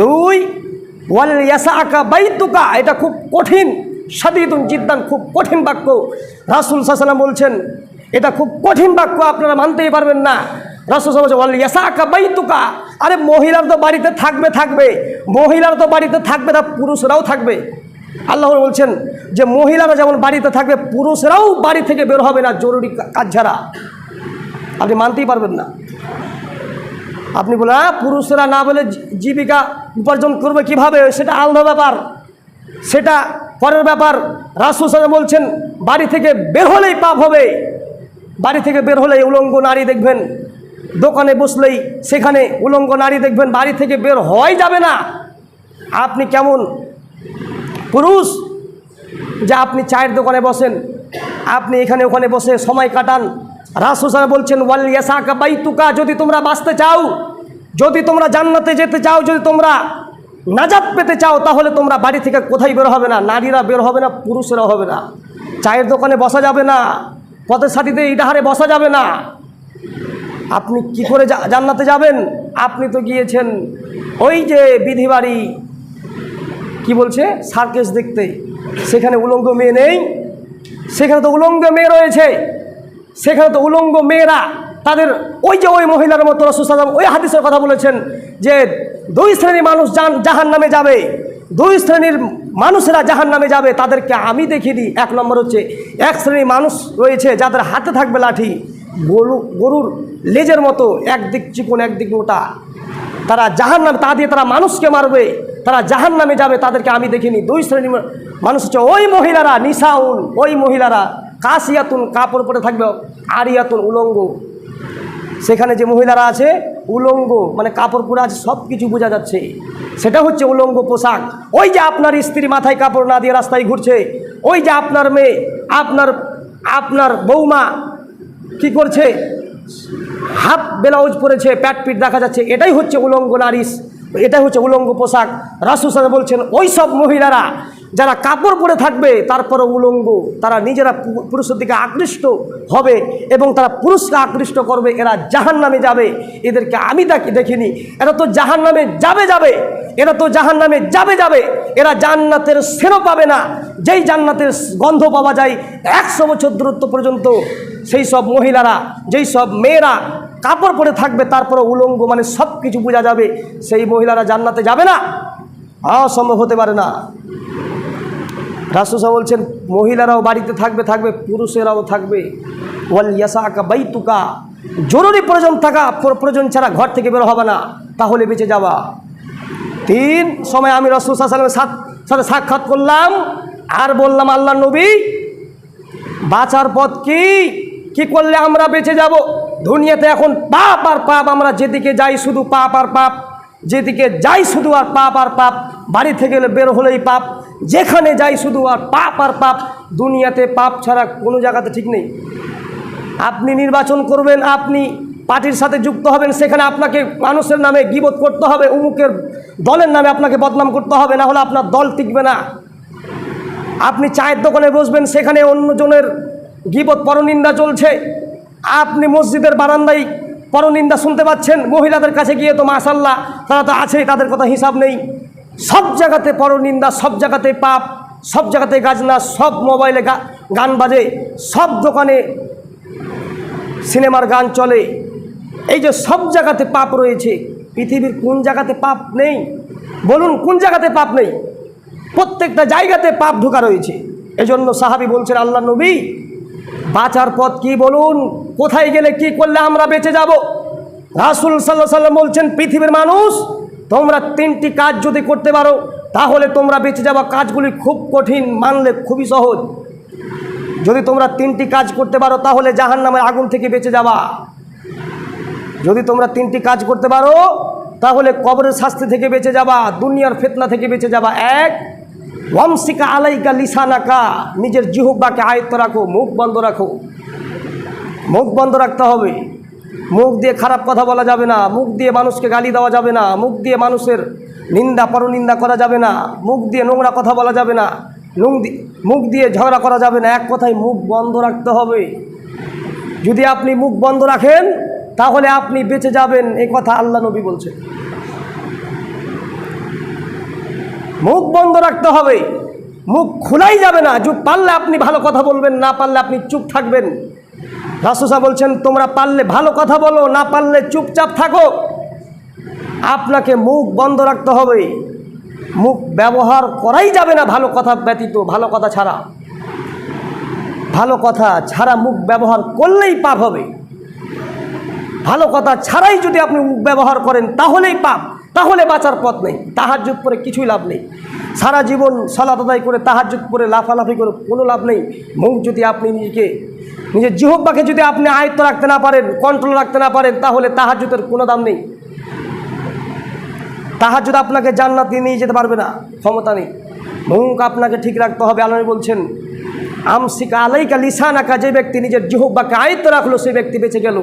দুই ওয়াল ইয়াসাকা বাইতুকা এটা খুব কঠিন সাদিদুন জিদ্দান খুব কঠিন বাক্য। রাসুল সাসালাম বলছেন এটা খুব কঠিন বাক্য আপনারা মানতেই পারবেন না। রাসুল বলছেন, ওয়াল ইয়াসাকা বাইতুকা আরে মহিলার তো বাড়িতে থাকবে থাকবে। মহিলার তো বাড়িতে থাকবে তা পুরুষরাও থাকবে। আল্লাহ বলছেন যে মহিলারা যেমন বাড়িতে থাকবে পুরুষরাও বাড়ি থেকে বের হবে না জরুরি কাজ ছাড়া। আপনি মানতেই পারবেন না। আপনি বলে হ্যাঁ পুরুষরা না বলে জীবিকা উপার্জন করবে কীভাবে? সেটা আলাদা ব্যাপার। সেটা পরের ব্যাপার। রাসুল সাহেব বলছেন, বাড়ি থেকে বের হলেই পাপ হবে। বাড়ি থেকে বের হলেই উলঙ্গ নারী দেখবেন। দোকানে বসলেই সেখানে উলঙ্গ নারী দেখবেন। বাড়ি থেকে বের হওয়াই যাবে না। আপনি কেমন? পুরুষ? যে আপনি চায়ের দোকানে বসেন, আপনি এখানে ওখানে বসে সময় কাটান। রাসুসারা বলছেন, ওয়াল ইয়াসাকা বাইতুকা যদি তোমরা বাঁচতে চাও, যদি তোমরা জান্নাতে যেতে চাও, যদি তোমরা নাজাত পেতে চাও, তাহলে তোমরা বাড়ি থেকে কোথায় বের হবে না? নারীরা বের হবে না পুরুষেরা হবে না। চায়ের দোকানে বসা যাবে না, পথের সাথীতে ইটাহারে বসা যাবে না। আপনি কি করে জান্নাতে যাবেন? আপনি তো গিয়েছেন ওই যে বিধিবাড়ি, কি বলছে? সার্কেস দেখতে। সেখানে উলঙ্গ মেয়ে নেই, সেখানে তো উলঙ্গ মেয়ে রয়েছে। সেখানে তো উলঙ্গ মেয়েরা তাদের ওই যে ওই মহিলার মতো রসুসালাম ওই হাদিসের কথা বলেছেন যে দুই শ্রেণির মানুষ যান জাহান নামে যাবে। দুই শ্রেণির মানুষেরা জাহান নামে যাবে, তাদেরকে আমি দেখিয়ে দিই। এক নম্বর হচ্ছে, এক শ্রেণির মানুষ রয়েছে যাদের হাতে থাকবে লাঠি। গরু গরুর লেজের মতো একদিক চিকন, একদিক মোটা। তারা জাহান নামে তা দিয়ে তারা মানুষকে মারবে। তারা জাহান নামে যাবে, তাদেরকে আমি দেখিনি। দুই শ্রেণির মানুষ হচ্ছে ওই মহিলারা নিশাউন ওই মহিলারা কাশিয়াতুন কাপড় পরে থাকবে, আরিয়াতুন উলঙ্গ। সেখানে যে মহিলারা আছে, উলঙ্গ মানে কাপড় পরে আছে সব কিছু বোঝা যাচ্ছে। সেটা হচ্ছে উলঙ্গ পোশাক। ওই যে আপনার স্ত্রী মাথায় কাপড় না দিয়ে রাস্তায় ঘুরছে, ওই যে আপনার মেয়ে, আপনার আপনার বৌমা কি করছে? হাফ ব্লাউজ পরেছে, প্যাট পিট দেখা যাচ্ছে। এটাই হচ্ছে উলঙ্গ নারিস এটাই হচ্ছে উলঙ্গ পোশাক। রাসুল বলছেন, ওই সব মহিলারা যারা কাপড় পরে থাকবে তারপরে উলঙ্গ, তারা নিজেরা পুরুষের দিকে আকৃষ্ট হবে এবং তারা পুরুষকে আকৃষ্ট করবে, এরা জাহান নামে যাবে। এদেরকে আমি দেখি, দেখিনি। এরা তো জাহান নামে যাবে যাবে। এরা তো জাহান নামে যাবে যাবে। এরা জান্নাতের সেরো পাবে না। যেই জান্নাতের গন্ধ পাওয়া যায় একশো বছর দূরত্ব পর্যন্ত, সেই সব মহিলারা, যেই সব মেয়েরা কাপড় পরে থাকবে তারপরে উলঙ্গ মানে সব কিছু বোঝা যাবে। সেই মহিলারা জান্নাতে যাবে না? অসম্ভব হতে পারে না। রাসুসা বলছেন, মহিলারাও বাড়িতে থাকবে থাকবে, পুরুষেরাও থাকবে। ওয়াল ইয়াসাকা বাইতুকা, জরুরি প্রয়োজন থাকা, প্রয়োজন ছাড়া ঘর থেকে বের হবে না, তাহলে বেঁচে যাওয়া তিন, সময় আমি রসুল সাল্লামের সাথে সাক্ষাৎ করলাম, আর বললাম আল্লাহ নবী, বাঁচার পথ কি? কি করলে আমরা বেঁচে যাব? দুনিয়াতে এখন পাপ আর পাপ, আমরা যেদিকে যাই শুধু পাপ আর পাপ, যেদিকে যাই শুধু আর পাপ আর পাপ, বাড়ি থেকে বের হলেই পাপ যেখানে যাই শুধু আর পাপ আর পাপ, দুনিয়াতে পাপ ছাড়া কোনো জায়গাতে ঠিক নেই। আপনি নির্বাচন করবেন, আপনি পার্টির সাথে যুক্ত হবেন, সেখানে আপনাকে মানুষের নামে গিবত করতে হবে, উমুকের দলের নামে আপনাকে বদনাম করতে হবে, না হলে আপনার দল টিকবে না। আপনি চায়ের দোকানে বসবেন, সেখানে অন্যজনের গিবত পরনিন্দা চলছে। আপনি মসজিদের বারান্দায় পরনিন্দা শুনতে পাচ্ছেন, মহিলাদের কাছে গিয়ে তো মাসাল্লাহ তারা তো আছেই, তাদের কথা হিসাব নেই। সব জায়গাতে পরনিন্দা, সব জায়গাতে পাপ, সব জায়গাতে গাজনা, সব মোবাইলে গান বাজে, সব দোকানে সিনেমার গান চলে। এই যে সব জায়গাতে পাপ রয়েছে, পৃথিবীর কোন জায়গাতে পাপ নেই? বলুন, কোন জায়গাতে পাপ নেই? প্রত্যেকটা জায়গাতে পাপ ঢোকা রয়েছে। এজন্য সাহাবি বলছেন, আল্লাহ নবী, বাঁচার পথ কি বলুন? কোথায় গেলে কি করলে আমরা বেঁচে যাব? রাসুল সাল্লাহ সাল্লাম বলছেন, পৃথিবীর মানুষ তোমরা তিনটি কাজ যদি করতে পারো, তাহলে তোমরা বেঁচে যাওয়া কাজগুলি খুব কঠিন, মানলে খুবই সহজ। যদি তোমরা তিনটি কাজ করতে পারো, তাহলে জাহান নামের আগুন থেকে বেঁচে যাওয়া যদি তোমরা তিনটি কাজ করতে পারো, তাহলে কবরের শাস্তি থেকে বেঁচে যাবা, দুনিয়ার ফেতনা থেকে বেঁচে যাবা। এক, ওয়ামসিকা আলাইকা লিসানাকা, নিজের জিহুব্বাকে আয়ত্ত রাখো, মুখ বন্ধ রাখো। মুখ বন্ধ রাখতে হবে। মুখ দিয়ে খারাপ কথা বলা যাবে না, মুখ দিয়ে মানুষকে গালি দেওয়া যাবে না, মুখ দিয়ে মানুষের নিন্দা পরনিন্দা করা যাবে না, মুখ দিয়ে নোংরা কথা বলা যাবে না মুখ দিয়ে ঝগড়া করা যাবে না, এক কথায় মুখ বন্ধ রাখতে হবে। যদি আপনি মুখ বন্ধ রাখেন, তাহলে আপনি বেঁচে যাবেন এই কথা আল্লাহ নবী বলছেন। মুখ বন্ধ রাখতে হবে, মুখ খোলাই যাবে না যে পারলে আপনি ভালো কথা বলবেন, না পারলে আপনি চুপ থাকবেন। রাসুসা বলছেন, তোমরা পারলে ভালো কথা বলো, না পারলে চুপচাপ থাকো। আপনাকে মুখ বন্ধ রাখতে হবে। মুখ ব্যবহার করাই যাবে না ভালো কথা ব্যতীত, ভালো কথা ছাড়া। ভালো কথা ছাড়া মুখ ব্যবহার করলেই পাপ হবে। ভালো কথা ছাড়াই যদি আপনি মুখ ব্যবহার করেন, তাহলেই পাপ। তাহলে বাঁচার পথ নেই। তাহার যুগ করে কিছুই লাভ নেই। সারা জীবন সালাদ আদায় করে তাহার করে, লাফালাফি করে, কোনো লাভ নেই। মুখ যদি আপনি নিজেকে, নিজের জিহব্বাকে যদি আপনি আয়ত্ত রাখতে না পারেন কন্ট্রোল রাখতে না পারেন, তাহলে তাহার কোনো দাম নেই। তাহার যদি আপনাকে জান্নাত দিয়ে নিয়ে যেতে পারবে না, ক্ষমতা নেই। মুখ আপনাকে ঠিক রাখতে হবে, আল্লাহ বলছেন, আমসিকা আলাইকা লিসানাকা যে ব্যক্তি নিজের জিহব্বাকে আয়ত্ত রাখল সেই ব্যক্তি বেঁচে গেল।